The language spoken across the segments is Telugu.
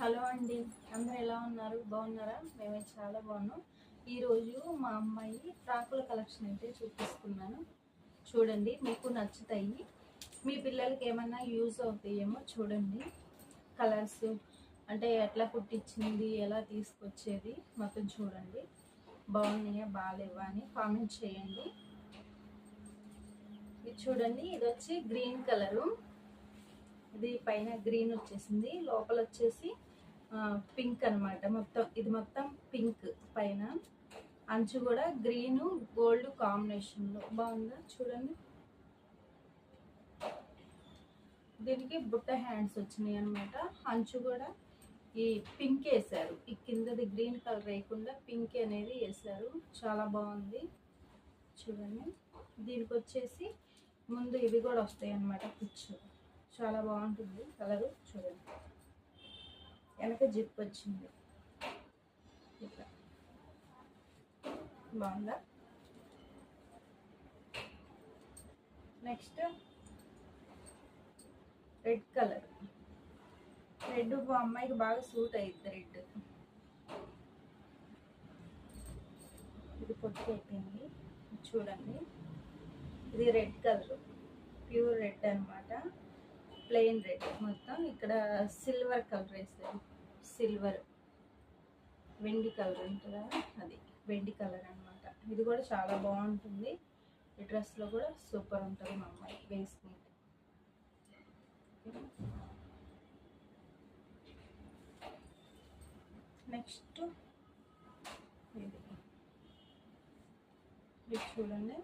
హలో అండి. అందరు ఎలా ఉన్నారు? బాగున్నారా? మేమే చాలా బాగున్నాం. ఈరోజు మా అమ్మాయి ఫ్రాకుల కలెక్షన్ అయితే చూపిస్తున్నాను. చూడండి మీకు నచ్చుతాయి. మీ పిల్లలకి ఏమన్నా యూజ్ అవుతాయేమో చూడండి. కలర్స్ అంటే ఎట్లా కుట్టించింది ఎలా తీసుకొచ్చేది మొత్తం చూడండి. బాగున్నాయా బాగాలేవా అని కామెంట్ చేయండి. ఇది చూడండి ఇది వచ్చి గ్రీన్ కలరు. ఇది పైన గ్రీన్ వచ్చేసింది లోపల వచ్చేసి పింక్ అన్నమాట. మొత్తం ఇది మొత్తం పింక్ పైన. అంచు కూడా గ్రీన్ గోల్డ్ కాంబినేషన్లో. బాగుందా? చూడండి. దీనికి బుట్ట హ్యాండ్స్ వచ్చినాయి అనమాట అంచు కూడా ఈ పింక్ వేసారు ఈ కిందది గ్రీన్ కలర్ వేయకుండా పింక్ అనేది వేసారు చాలా బాగుంది. చూడండి. దీనికి వచ్చేసి ముందు ఇవి కూడా వస్తాయి అన్నమాట. కుచ్చు చాలా బాగుంటుంది కలరు. చూడండి. వెనక జిప్ వచ్చింది. ఇట్లా. బాగుందా? Next red colour. రెడ్ మా అమ్మాయికి బాగా సూట్ అయ్యింది రెడ్. ఇది పొట్టి అయిపోయింది. చూడండి. ఇది రెడ్ కలర్. ప్యూర్ రెడ్ అనమాట ప్లెయిన్ రెడ్ మొత్తం ఇక్కడ సిల్వర్ కలర్ వేస్తారు సిల్వర్. వెండి కలర్ ఉంటుందా? అది వెండి కలర్ అనమాట ఇది కూడా చాలా బాగుంటుంది. ఈ డ్రెస్లో కూడా సూపర్ ఉంటుంది మా అమ్మాయి వేసుకుంటే. నెక్స్ట్ ఇది. ఇది చూడండి.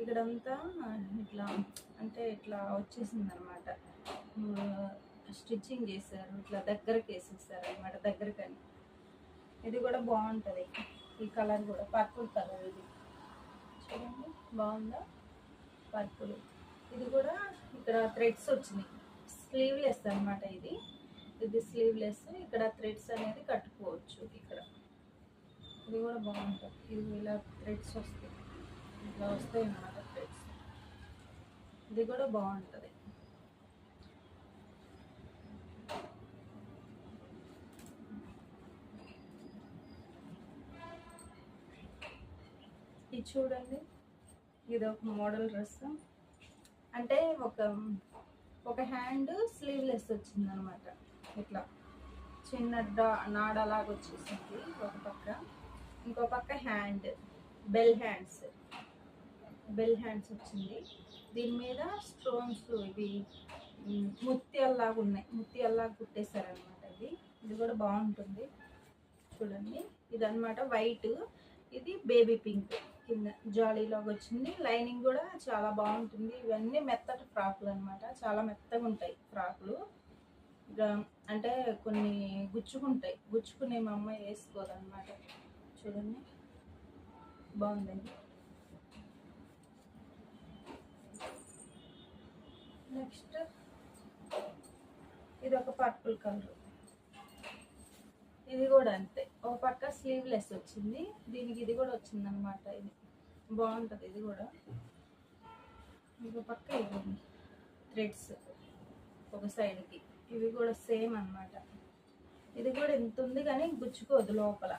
ఇక్కడంతా ఇట్లా అంటే ఇట్లా వచ్చేసింది అనమాట స్టిచ్చింగ్ చేశారు ఇట్లా దగ్గరకు వేసేసారు అనమాట దగ్గరకని. ఇది కూడా బాగుంటుంది. ఈ కలర్ కూడా పర్పుల్ కలర్ ఇది. చూడండి బాగుందా? పర్పుల్. ఇది కూడా ఇక్కడ థ్రెడ్స్ వచ్చినాయి. స్లీవ్లెస్ అనమాట ఇది. ఇది స్లీవ్లెస్. ఇక్కడ థ్రెడ్స్ అనేది కట్టుకోవచ్చు ఇక్కడ. ఇది కూడా బాగుంటుంది. ఇది ఇలా థ్రెడ్స్ వస్తాయి. ఇట్లా వస్తాయి అన్నమాట. ఇది కూడా బాగుంటుంది. ఇది చూడండి. ఇది ఒక మోడల్ డ్రెస్. అంటే ఒక ఒక హ్యాండ్ స్లీవ్లెస్ వచ్చింది అనమాట ఇట్లా చిన్న నాడలాగా వచ్చేసింది ఒక పక్క. ఇంకో పక్క hand bell hands. Bell hands వచ్చింది. దీని మీద స్టోన్స్ ఇవి ముత్యాల్లాగా ఉన్నాయి. ముత్యాల్లాగా కుట్టేశారనమాట ఇది ఇది కూడా బాగుంటుంది. చూడండి. ఇది వైట్ ఇది బేబీ పింక్ కింద జాలీలాగా వచ్చింది. లైనింగ్ కూడా చాలా బాగుంటుంది. ఇవన్నీ మెత్తటి ఫ్రాకులు అనమాట చాలా మెత్తగా ఉంటాయి ఫ్రాకులు అంటే కొన్ని గుచ్చుకుంటాయి. గుచ్చుకునే మా అమ్మాయి వేసుకోదనమాట చూడండి. బాగుందండి. నెక్స్ట్ ఇది ఒక పర్పుల్ కలర్. ఇది కూడా అంతే. ఒక పక్క స్లీవ్లెస్ వచ్చింది. దీనికి ఇది కూడా వచ్చింది అనమాట ఇది. బాగుంటుంది ఇది కూడా. ఇంకో పక్క ఇవ్వండి. థ్రెడ్స్ ఒక సైడ్కి. ఇవి కూడా సేమ్ అన్నమాట. ఇది కూడా ఎంత ఉంది కానీ గుచ్చుకోదు లోపల.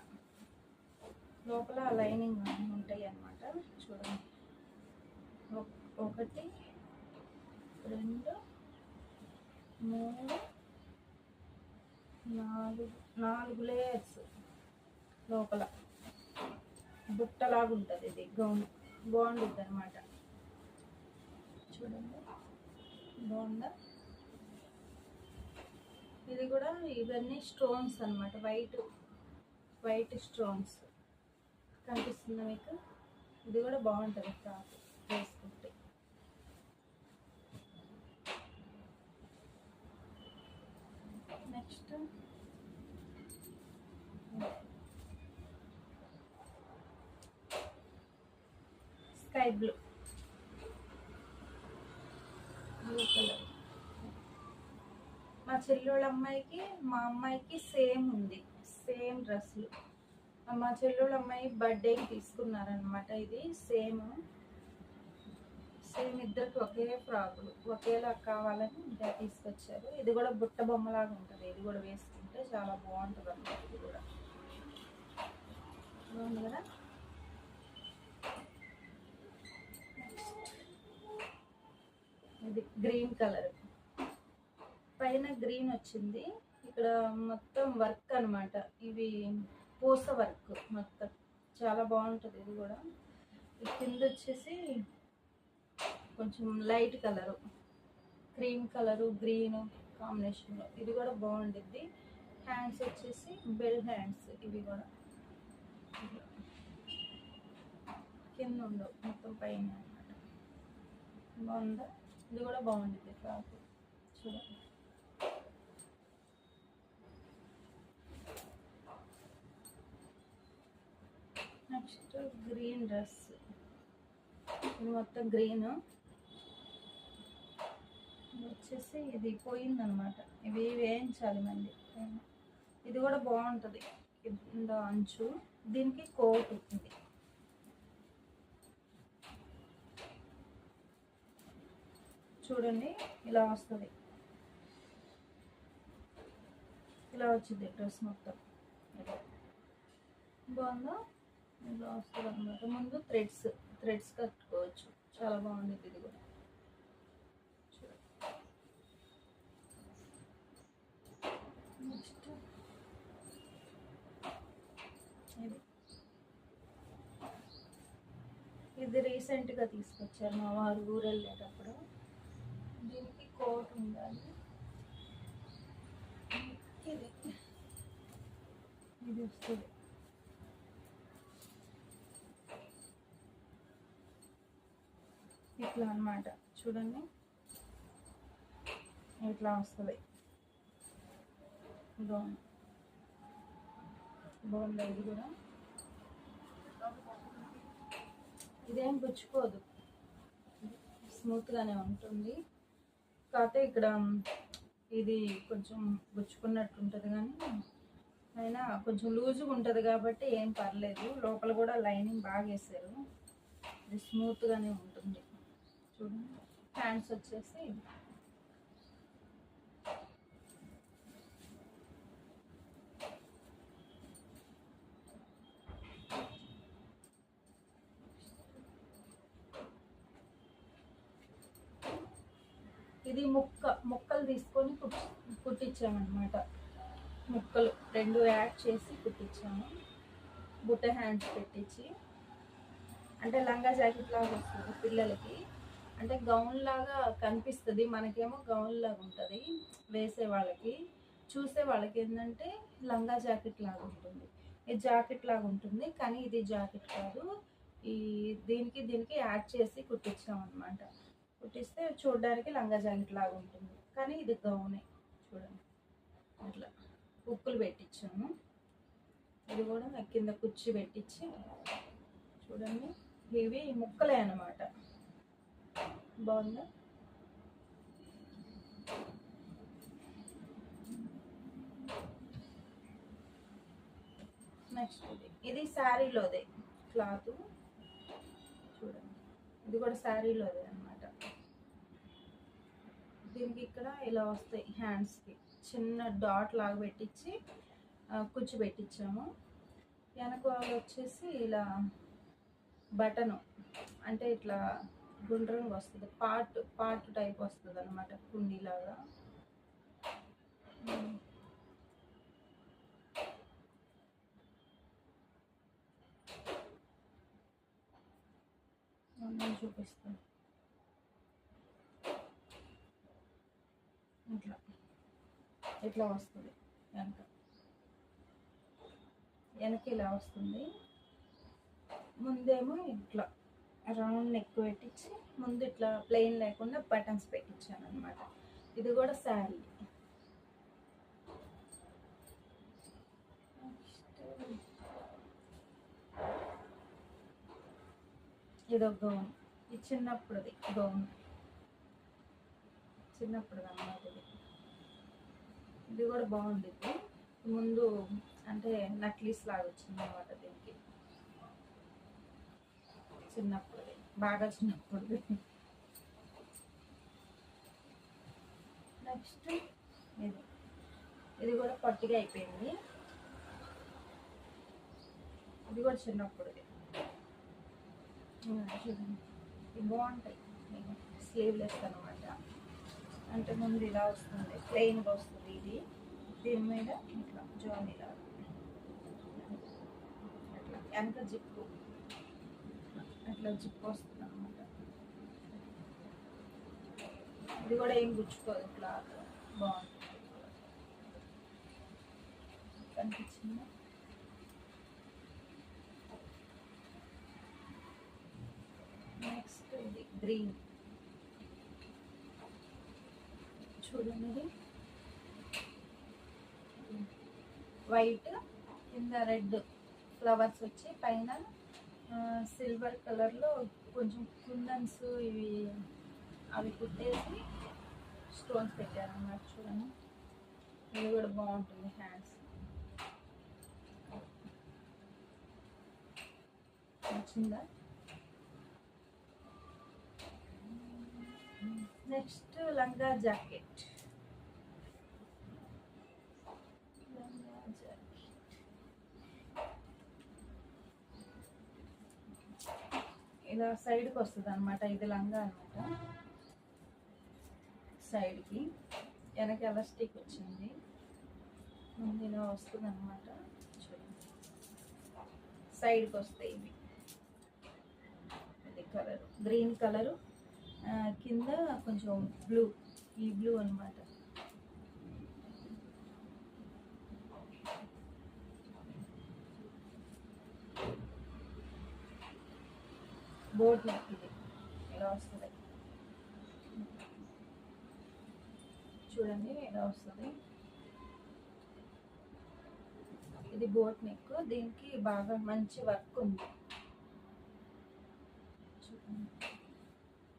లోపల లైనింగ్ ఉంటాయి అన్నమాట. చూడండి. ఒక- ఒకటి రెండు మూడు నాలుగు నాలుగు లేయర్స్ లోపల. బుట్టలాగా ఉంటుంది ఇది గౌన్ బాగుంటుంది అనమాట చూడండి బాగుందా? ఇది కూడా ఇవన్నీ స్టోన్స్ అన్నమాట వైట్ వైట్ స్టోన్స్ కనిపిస్తుంది మీకు? ఇది కూడా బాగుంటుంది ఫ్రాక్ వేసుకుంటే next sky blue blue colour మా చెల్లెళ్ళ అమ్మాయికి మా అమ్మాయికి సేమ్ ఉంది. సేమ్ డ్రెస్సులు మా చెల్లెళ్ళ అమ్మాయి బర్త్డేకి తీసుకున్నారనమాట ఇది. సేమ్. సేమ్ ఇద్దరికి ఒకే ఫ్రాకులు ఒకేలా కావాలని ఇంకా తీసుకొచ్చారు. ఇది కూడా బుట్ట బొమ్మలాగా ఉంటుంది. ఇది కూడా వేసుకుంటే చాలా బాగుంటుంది అన్నమాట ఇది కూడా. బాగుంది కదా? ఇది గ్రీన్ కలర్. పైన గ్రీన్ వచ్చింది. ఇక్కడ మొత్తం వర్క్ అన్నమాట. ఇవి పూస వర్క్ మొత్తం. చాలా బాగుంటుంది ఇది కూడా. కింద వచ్చేసి కొంచెం light colour. Cream colour green కాంబినేషన్లో ఇది కూడా బాగుండిద్ది. హ్యాండ్స్ వచ్చేసి బెల్ హ్యాండ్స్ ఇవి కూడా. కింద ఉండవు. మొత్తం పైన అన్నమాట. బాగుందా? ఇది కూడా బాగుండిద్ది ఫ్రాక్. చూడండి నెక్స్ట్ గ్రీన్ డ్రెస్. ఇది మొత్తం గ్రీన్. వచ్చేసి ఇది పోయిందనమాట ఇవి వేయించాలి మళ్ళీ. ఇది కూడా బాగుంటుంది. కింద అంచు. దీనికి కోట్ ఇది. చూడండి ఇలా వస్తుంది. ఇలా వచ్చింది డ్రెస్ మొత్తం. బాగుందా? ఇలా వస్తుంది అనమాట ముందు థ్రెడ్స్. థ్రెడ్స్ కట్టుకోవచ్చు. చాలా బాగుంది ఇది కూడా చూడండి. నెక్స్ట్ ఇది ఇది రీసెంట్గా తీసుకొచ్చారు మా వారు ఊరు వెళ్ళేటప్పుడు. దీనికి కోట్ ఉండాలి. ఇది. ఇది వస్తుంది. ఇట్లా అన్నమాట. చూడండి. ఇట్లా వస్తుంది. బాగుంది. బాగుంది. ఇది కూడా. ఇదేం గుచ్చుకోదు స్మూత్గానే ఉంటుంది. కాకపోతే ఇక్కడ ఇది కొంచెం గుచ్చుకున్నట్టు ఉంటుంది కానీ అయినా కొంచెం లూజుగా ఉంటుంది కాబట్టి ఏం పర్లేదు. లోపల కూడా లైనింగ్ బాగా వేసారు ఇది స్మూత్గానే ఉంటుంది. చూడండి. హ్యాండ్స్ వచ్చేసి ఇది ముక్క ముక్కలు తీసుకొని కుట్టి కుట్టించామన్నమాట. ముక్కలు రెండు యాడ్ చేసి కుట్టించాము. బుట్ట హ్యాండ్స్ పెట్టించి. అంటే లంగా జాకెట్ లాగా వస్తుంది పిల్లలకి. అంటే గౌన్ లాగా కనిపిస్తుంది. మనకేమో గౌన్ లాగా ఉంటుంది వేసే వాళ్ళకి. చూసే వాళ్ళకి ఏంటంటే లంగా జాకెట్ లాగా ఉంటుంది. ఇది జాకెట్ లాగా ఉంటుంది. కానీ ఇది జాకెట్ కాదు. ఈ దీనికి దీనికి యాడ్ చేసి కుట్టించాం అనమాట కుట్టిస్తే చూడడానికి లంగా జాకెట్ లాగా ఉంటుంది. కానీ ఇది గౌనే చూడండి. అట్లా ఉక్కులు పెట్టించాము. ఇది కూడా కింద కుర్చీ పెట్టించి చూడండి. ఇవి ముక్కలే అనమాట బాగుందా? నెక్స్ట్ ఇది. ఇది శారీలోదే క్లాత్. చూడండి. ఇది కూడా శారీలోదే దీనికి ఇక్కడ ఇలా వస్తాయి హ్యాండ్స్కి చిన్న డాట్ లాగా పెట్టించి ఆ, పెట్టించాము వెనక వచ్చేసి ఇలా బటను అంటే ఇట్లా గుండ్రంగా వస్తుంది. పార్ట్ పార్ట్ టైప్ వస్తుంది అనమాట కుండీలాగా. చూపిస్తాను. ఇట్లా. ఇట్లా వస్తుంది వెనక. వెనక ఇలా వస్తుంది. ముందేమో ఇట్లా రౌండ్ నెక్ పెట్టించి ముందు ఇట్లా ప్లెయిన్ లేకుండా బటన్స్ పెట్టించాను అనమాట ఇది కూడా శారీ. ఇది ఒక గౌన్ ఇది చిన్నప్పుడుది గౌన్ చిన్నప్పుడు అన్నమాట ఇది. ఇది కూడా బాగుండిద్ది. ముందు అంటే నక్లీస్ లాగా వచ్చింది అనమాట దీనికి. చిన్నప్పుడు బాగా చిన్నప్పుడు. నెక్స్ట్ ఇది. ఇది కూడా పట్టిగా అయిపోయింది. ఇది కూడా చిన్నప్పుడు చూడండి. ఇవి బాగుంటాయి. స్లీవ్లెస్ అనమాట అంటే ముందు ఇలా వస్తుంది ప్లెయిన్గా వస్తుంది ఇది. దీని మీద ఇట్లా జాయిన్ ఇలా. అట్లా వెనక జిప్పు అట్లా జిప్పు వస్తుంది అనమాట ఇది కూడా ఏం గుచ్చుకోదు క్లాత్. బాగుంటుంది కనిపించిందా? నెక్స్ట్ ఇది గ్రీన్. కూడా ఉన్నది వైట్ కింద రెడ్ ఫ్లవర్స్ వచ్చి పైన సిల్వర్ కలర్లో కొంచెం కుందన్స్ ఇవి అవి కుట్టేసి స్టోన్స్ పెట్టారు అన్నమాట చూడండి. ఇది కూడా బాగుంటుంది హ్యాండ్స్ నచ్చిందా? నెక్స్ట్ లంగా జాకెట్ లంగా జాకెట్ ఇలా సైడ్కి వస్తుంది అనమాట ఇది లంగా అనమాట సైడ్కి వెనక ఎలాస్టిక్ వచ్చింది. ముందు ఇలా వస్తుంది అనమాట చూడండి. సైడ్కి వస్తాయి ఇవి. ఇది కలర్. Green colour. కింద కొంచెం బ్లూ. ఈ బ్లూ అనమాట బోట్ నెక్ ఇది. ఇలా వస్తుంది? చూడండి ఇలా వస్తుంది? ఇది బోట్ నెక్ దీనికి బాగా మంచి వర్క్ ఉంది.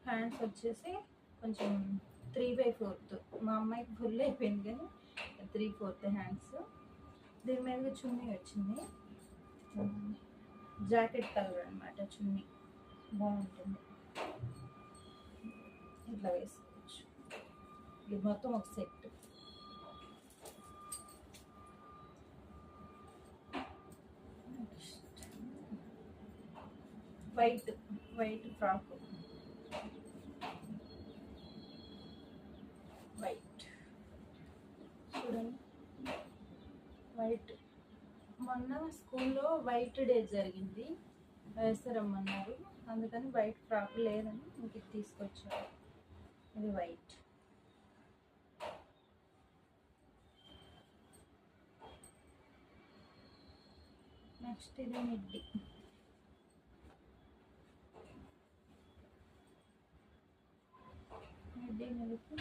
హ్యాండ్స్ వచ్చేసి కొంచెం త్రీ బై ఫోర్త్ మా అమ్మాయికి ఫుల్ అయిపోయింది కానీ త్రీ ఫోర్త్ హ్యాండ్స్. దీని మీద చున్నీ వచ్చింది. జాకెట్ కలర్ అనమాట చున్నీ. బాగుంటుంది. ఇట్లా వేసుకోవచ్చు. ఇది మొత్తం ఒక set. White white frock. White. చూడండి. వైట్. మొన్న స్కూల్లో వైట్ డే జరిగింది. వేస్తారమ్మన్నారు అందుకని వైట్ ఫ్రాక్ లేదని ఇంక ఇది ఇది వైట్. నెక్స్ట్ ఇది మిడ్డి. మిడ్డి మీదకి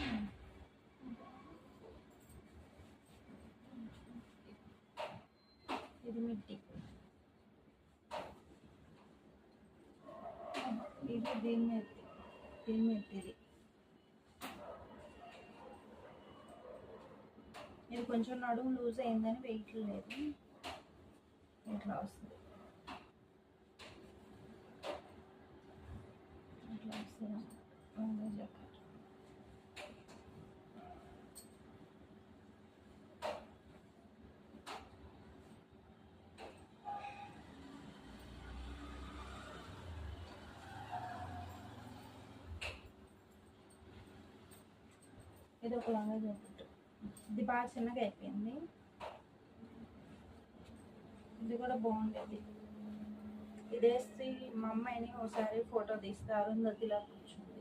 ఇది మిడ్డీ ఇది దీని మీద దీని మీద ఇది. ఇది కొంచెం నడుము లూజ్ అయిందని వెయిట్ లేదు. ఇట్లా వస్తుంది ఇట్లా వస్తుంది లంగా జాకెట్ ఒకలాగా ఒక ఇది బాగా చిన్నగా అయిపోయింది. ఇది కూడా బాగుండేది. ఇది మా అమ్మాయిని ఒకసారి ఫోటో తీస్తే అరుంధతిలా కూర్చుంది.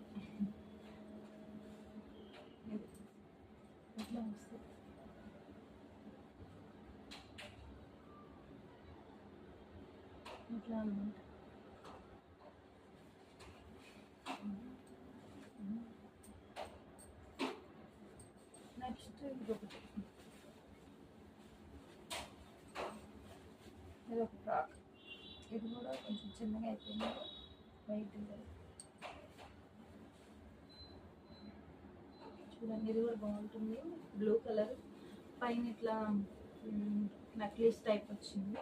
ఇట్లా వస్తుంది. ఇట్లా అనమాట నెక్స్ట్ ఇంకొకటి ఇది ఒక ఫ్రాక్ ఇది కూడా కొంచెం చిన్నగా అయిపోయింది వైట్ చూడండి ఇది కూడా బాగుంటుంది బ్లూ కలర్ పైన ఇట్లా నక్లీస్ టైప్ వచ్చింది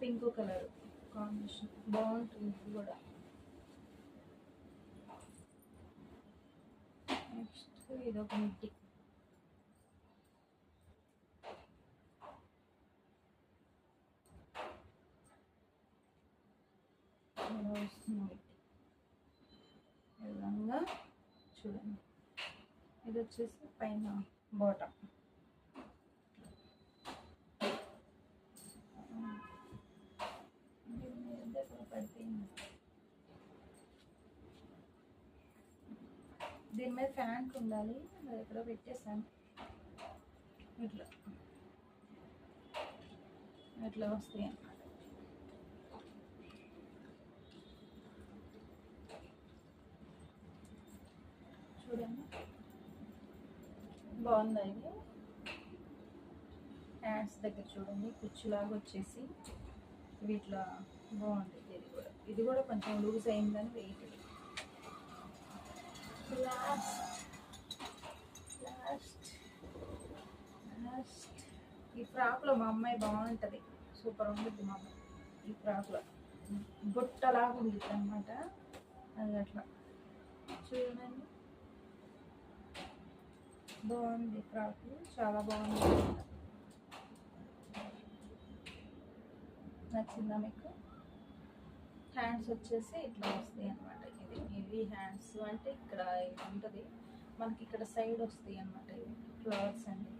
పింక్ కలర్ కాంబినేషన్ బాగుంటుంది ఇది కూడా నెక్స్ట్ ఇది ఒక మిట్టి వస్తుంది ఈ విధంగా చూడండి. ఇది వచ్చేసి పైన బాటమ్ దీని మీద దీని మీద ఫ్యాంట్ ఉండాలి. అది ఎక్కడో పెట్టేసాను ఇట్లా. ఇట్లా వస్తాయి అన్నమాట చూడండి బాగుందా ఇది హ్యాండ్స్ దగ్గర చూడండి కుచ్చులాగా వచ్చేసి వీటిలో బాగుంది. ఇది కూడా ఇది కూడా కొంచెం లూజ్ అయిందని వెయిట్. లాస్ట్ లాస్ట్ లాస్ట్ ఈ ఫ్రాక్లో మా అమ్మాయి బాగుంటుంది. సూపర్ ఉంటుంది మా అమ్మాయి. ఈ ఫ్రాక్లో. బుట్టలాగా ఉంటుంది అనమాట అది అట్లా. చూడండి. బాగుంది ఫ్రాక్ చాలా బాగుంది. నచ్చిందా మీకు? హ్యాండ్స్ వచ్చేసి ఇట్లా వస్తాయి అనమాట ఇది ఇవి హ్యాండ్స్ అంటే ఇక్కడ ఉంటుంది. మనకి ఇక్కడ సైడ్ వస్తాయి అనమాట ఇవి ఫ్లవర్స్ అండి.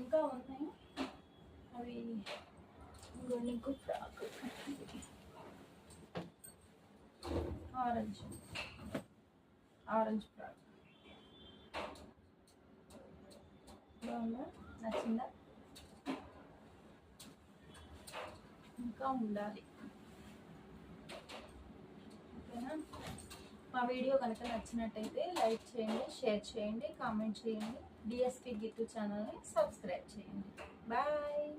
ఇంకా ఉన్నాయి. అవి ఇంకోండి ఇంకో ఫ్రాక్ ఆరెంజ్. Orange frock. బాగుందా? నచ్చిందా? ఇంకా ఉండాలి. ఓకేనా? మా వీడియో కనుక నచ్చినట్టయితే లైక్ చేయండి షేర్ చేయండి కామెంట్ చేయండి. డిఎస్పి గిట్టు ఛానల్ని సబ్స్క్రైబ్ చేయండి. బాయ్.